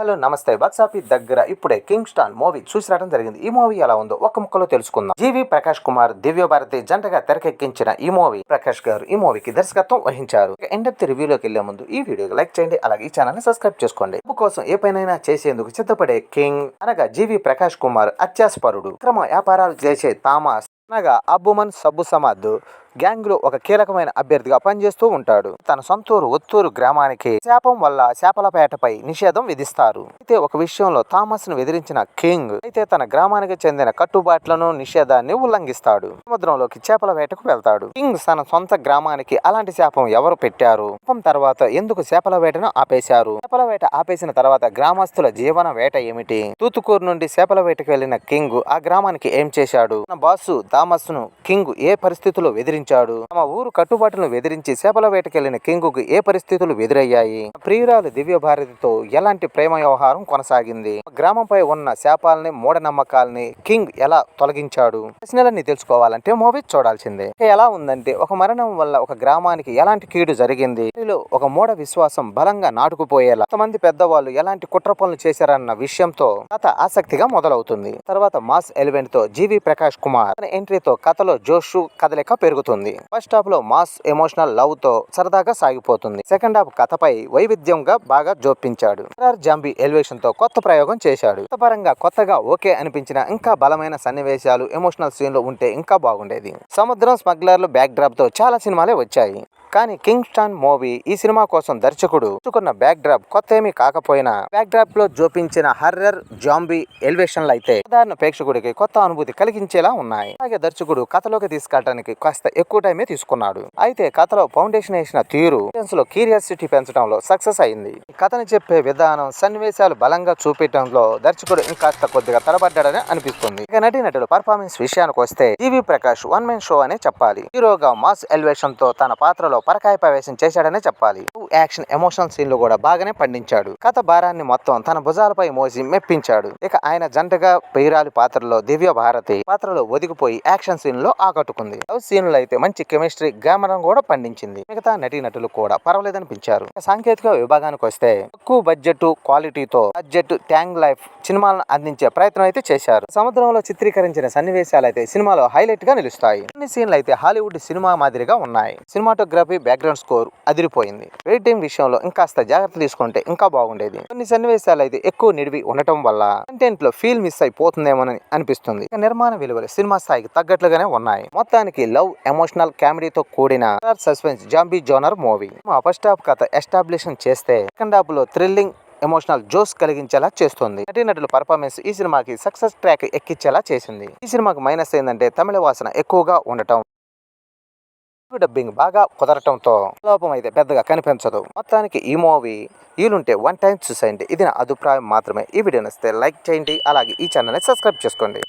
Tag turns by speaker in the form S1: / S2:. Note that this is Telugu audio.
S1: హలో నమస్తే. బాక్సాఫీస్ దగ్గర ఇప్పుడే కింగ్ స్టాన్ మూవీ చూసి రావడం జరిగింది. ఈ మూవీ ఎలా ఉందో ఒక ముక్కలో తెలుసుకుందాం. జీవి ప్రకాష్ కుమార్ దివ్య భారతి జంటగా తెరకెక్కించిన ఈ మూవీ ప్రకాష్ గారు ఈ మూవీకి దర్శకత్వం వహించారు. ఎండెప్తి రివ్యూలోకి వెళ్ళే ముందు ఈ వీడియోకి లైక్ చేయండి. అలాగే ఈ ఛానల్ని సబ్స్క్రైబ్ చేసుకోండి. డబ్బు కోసం ఏ పైనైనా చేసేందుకు సిద్ధపడే కింగ్ అనగా జీవి ప్రకాష్ కుమార్ అత్యాస్పరుడు. క్రమ వ్యాపారాలు చేసే తామాస్ అనగా అబ్బుమన్ సబ్బు సమాద్ గ్యాంగ్లో ఒక కీలకమైన అభ్యర్థిగా పనిచేస్తూ ఉంటాడు. తన సొంతూరు ఒత్తూరు గ్రామానికి శాపం వల్ల శాపలపేటపై నిషేధం విధిస్తారు. అయితే ఒక విషయంలో థామస్ను ఎదిరించిన కింగ్ అయితే తన గ్రామానికి చెందిన కట్టుబాట్లను నిషేధాన్ని ఉల్లంఘిస్తాడు. సముద్రంలోకి చేపల వేటకు వెళ్తాడు. కింగ్ తన సొంత గ్రామానికి అలాంటి శాపం ఎవరు పెట్టారు? శాపం తర్వాత ఎందుకు చేపల వేటను ఆపేశారు? చేపల వేట ఆపేసిన తర్వాత గ్రామస్తుల జీవన వేట ఏమిటి? తూతుకూరు నుండి చేపల వేటకు వెళ్ళిన కింగ్ ఆ గ్రామానికి ఏం చేశాడు? తన బాసు థామస్ను కింగ్ ఏ పరిస్థితుల్లో వివరించాడు తమ ఊరు కట్టుబాటును వెదిరించి చేపల వేటకెళ్ళిన కింగ్కు ఏ పరిస్థితులు ఎదురయ్యాయి ప్రియురాలు దివ్య భారతితో ఎలాంటి ప్రేమ వ్యవహారం కొనసాగింది? గ్రామంపై ఉన్న శాపాలని మూఢనమ్మకాల్ని కింగ్ ఎలా తొలగించాడు? ప్రశ్నలన్నీ తెలుసుకోవాలంటే మూవీ చూడాల్సిందే. ఎలా ఉందంటే ఒక మరణం వల్ల ఒక గ్రామానికి ఎలాంటి కీడు జరిగింది? ఒక మూఢ విశ్వాసం బలంగా నాటుకుపోయేలా కొంతమంది పెద్దవాళ్ళు ఎలాంటి కుట్ర పనులు చేశారన్న విషయంతో కథ ఆసక్తిగా మొదలవుతుంది. తర్వాత మాస్ ఎలివెంట్తో జీవి ప్రకాష్ కుమార్. ఎంట్రీతో కథలో జోషు కదలిక పెరుగుతుంది. ఫస్ట్ హాఫ్లో మాస్ ఎమోషనల్ లవ్తో సరదాగా సాగిపోతుంది. సెకండ్ హాఫ్ కథపై వైవిధ్యంగా బాగా జోపించాడు. జాంబీ ఎలివేషన్తో కొత్త ప్రయోగం చేశాడు. పరంగా కొత్తగా ఓకే అనిపించిన ఇంకా బలమైన సన్నివేశాలు ఎమోషనల్ సీన్లు ఉంటే ఇంకా బాగుండేది. సముద్రం స్మగ్లర్లు బ్యాక్ డ్రాప్తో చాలా సినిమాలే వచ్చాయి. కానీ కింగ్ స్టాన్ మూవీ ఈ సినిమా కోసం దర్శకుడు ఎంచుకున్న బ్యాక్ డ్రాప్ కొత్త ఏమీ కాకపోయినా బ్యాక్ డ్రాప్లో జోపించిన హర్రర్ జాంబీ ఎలివేషన్లు అయితే సాధారణ ప్రేక్షకుడికి కొత్త అనుభూతి కలిగించేలా ఉన్నాయి. అలాగే దర్శకుడు కథలోకి తీసుకెళ్ళడానికి కాస్త ఎక్కువ టైమే తీసుకున్నాడు. అయితే కథలో ఫౌండేషన్ వేసిన తీరు లో క్యూరియాసిటీ పెంచడంలో సక్సెస్ అయింది. కథను చెప్పే విధానం సన్నివేశాలు బలంగా చూపించడంలో దర్శకుడు ఇంకాస్త కొద్దిగా తడబడ్డాడని అనిపిస్తుంది. ఇక నటుడు పర్ఫార్మెన్స్ విషయానికి వస్తే G V Prakash one men show అనే చెప్పాలి. హీరోగా మాస్ ఎలివేషన్తో తన పాత్రలో పరకాయ ప్రవేశం చేశాడనే చెప్పాలి. యాక్షన్ ఎమోషనల్ సీన్లు కూడా బాగానే పండించాడు. కథ భారాన్ని మొత్తం తన భుజాలపై మోసి మెప్పించాడు. ఇక ఆయన జంటగా పెయిరాలి పాత్రలో దివ్య భారతి పాత్రలో ఒదిగిపోయి యాక్షన్ సీన్లో ఆకట్టుకుంది. లవ్ సీన్లు అయితే మంచి కెమిస్ట్రీ గ్రామరం కూడా పండించింది. మిగతా నటీనటులు కూడా పర్వాలేదనిపించారు. సాంకేతిక విభాగానికి వస్తే తక్కువ బడ్జెట్ క్వాలిటీతో బడ్జెట్ ట్యాంగ్ లైఫ్ సినిమాలను అందించే ప్రయత్నం అయితే చేశారు. సముద్రంలో చిత్రీకరించిన సన్నివేశాలు అయితే సినిమాలో హైలైట్గా నిలుస్తాయి. కొన్ని సీన్లు అయితే హాలీవుడ్ సినిమా మాదిరిగా ఉన్నాయి. సినిమాటోగ్రఫీ బ్యాక్గ్రౌండ్ స్కోర్ అదిరిపోయింది. వెయిటింగ్ విషయంలో ఇంకాస్త జాగ్రత్త తీసుకుంటే ఇంకా బాగుండేది. కొన్ని సన్నివేశాలు అయితే ఎక్కువ నిడివి ఉండటం వల్ల కంటెంట్లో ఫీల్ మిస్ అయిపోతుందేమోనని అనిపిస్తుంది. నిర్మాణ విలువలు సినిమా స్థాయికి తగ్గట్లుగానే ఉన్నాయి. మొత్తానికి లవ్ ఎమోషనల్ కామెడీతో కూడిన suspense zombie genre movie first half కథ ఎస్టాబ్లిషన్ చేస్తే సెకండ్ హాఫ్లో థ్రిల్లింగ్ ఎమోషనల్ జోస్ కలిగించేలా చేస్తుంది. నటీనటుల పర్ఫార్మెన్స్ ఈ సినిమాకి సక్సెస్ ట్రాక్ ఎక్కించేలా చేసింది. ఈ సినిమాకి మైనస్ ఏంటంటే తమిళ వాసన ఎక్కువగా ఉండటం. డబ్బింగ్ బాగా కుదరటంతో లోపం అయితే పెద్దగా కనిపించదు. మొత్తానికి ఈ మూవీ వీలుంటే వన్ టైం చూసేయండి. ఇది నా అభిప్రాయం మాత్రమే. ఈ వీడియో నచ్చితే లైక్ చేయండి. అలాగే ఈ ఛానల్ని సబ్స్క్రైబ్ చేసుకోండి.